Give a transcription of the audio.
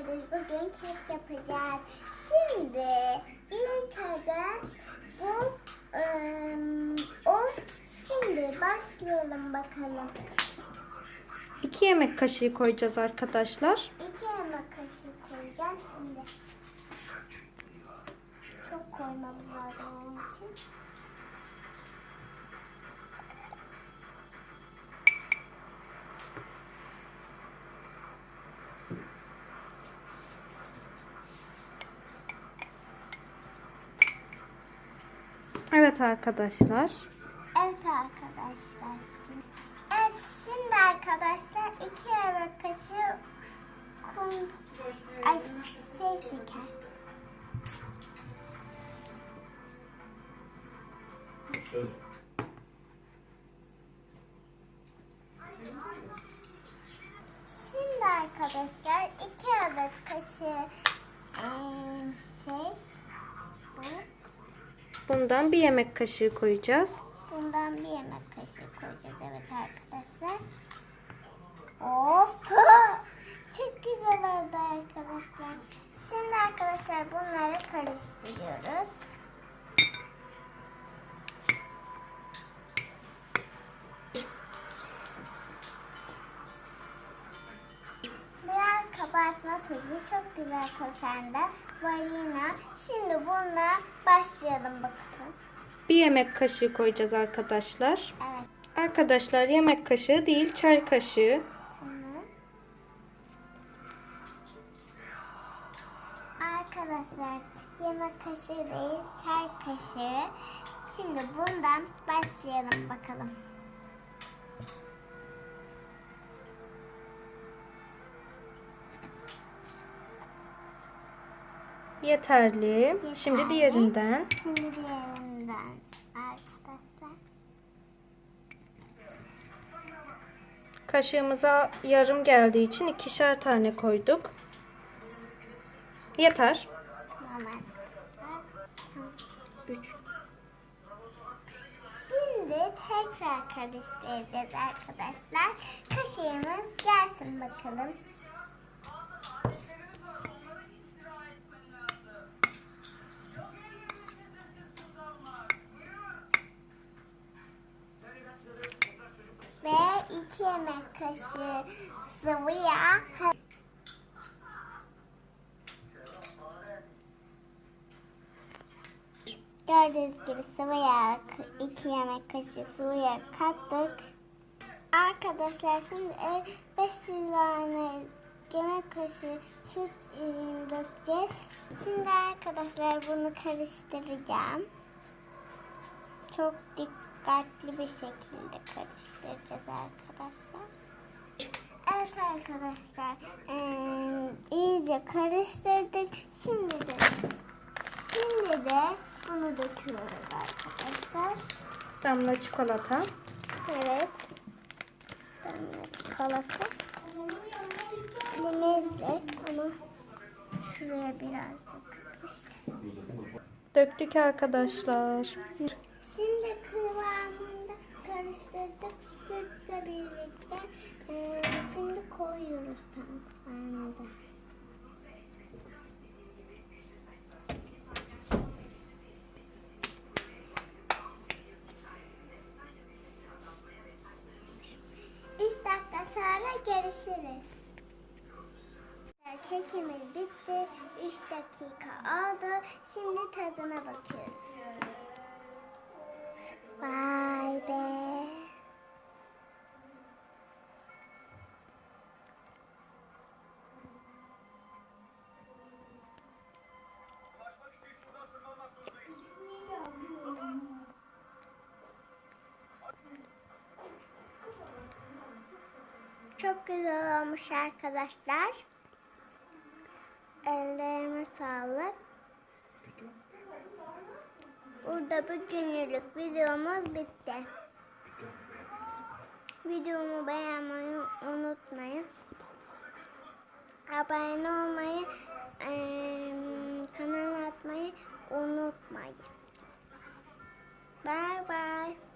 geldiniz. Bugün kek yapacağız. Şimdi ilk önce bu ım, o şimdi başlayalım bakalım. 2 yemek kaşığı koyacağız arkadaşlar. İki yemek kaşığı koyacağız şimdi. Çok koymamız lazım onun için. Evet arkadaşlar. Evet arkadaşlar. Evet şimdi arkadaşlar iki yemek kaşığı kum, ay şey şeker. Şimdi arkadaşlar iki adet kaşığı şey. Bundan bir yemek kaşığı koyacağız. Bundan bir yemek kaşığı koyacağız evet arkadaşlar. Hop. Çok güzel oldu arkadaşlar. Şimdi arkadaşlar bunları karıştırıyoruz. Güzel kokan da vanilya. Şimdi bununla başlayalım bakalım. Bir yemek kaşığı koyacağız arkadaşlar. Evet. Arkadaşlar yemek kaşığı değil çay kaşığı. Tamam. Arkadaşlar yemek kaşığı değil çay kaşığı. Şimdi bundan başlayalım bakalım. Yeterli. Şimdi Yeterli. diğerinden. Şimdi diğerinden arkadaşlar. Kaşığımıza yarım geldiği için ikişer tane koyduk. Yeter. Tamam arkadaşlar. 3. Şimdi tekrar karıştıracağız arkadaşlar. Kaşığımız gelsin bakalım. 2 yemek kaşığı sıvı yağ. Gördüğünüz gibi sıvı yağ, 2 yemek kaşığı sıvı yağ kattık. Arkadaşlar şimdi e, 500 tane yemek kaşığı süt dökeceğiz. Şimdi arkadaşlar bunu karıştıracağım. Çok dikkat dikkatli bir şekilde karıştıracağız arkadaşlar. Evet arkadaşlar eee, iyice karıştırdık. Şimdi de Şimdi de bunu döküyoruz arkadaşlar. Damla çikolata. Evet. Damla çikolata. Elimizle ama şuraya biraz Döktük arkadaşlar. Şimdi kıvamında karıştırdık sütle birlikte. Ee, şimdi koyuyoruz tam kıvamında. Üç dakika sonra görüşürüz. Kekimiz bitti. 3 dakika oldu. Şimdi tadına bakıyoruz. Vay be. Çok güzel olmuş arkadaşlar. Ellerime sağlık. Burada bugünlük videomuz bitti. Videomu beğenmeyi unutmayın. Abone olmayı, eee, kanala atmayı unutmayın. Bye bye.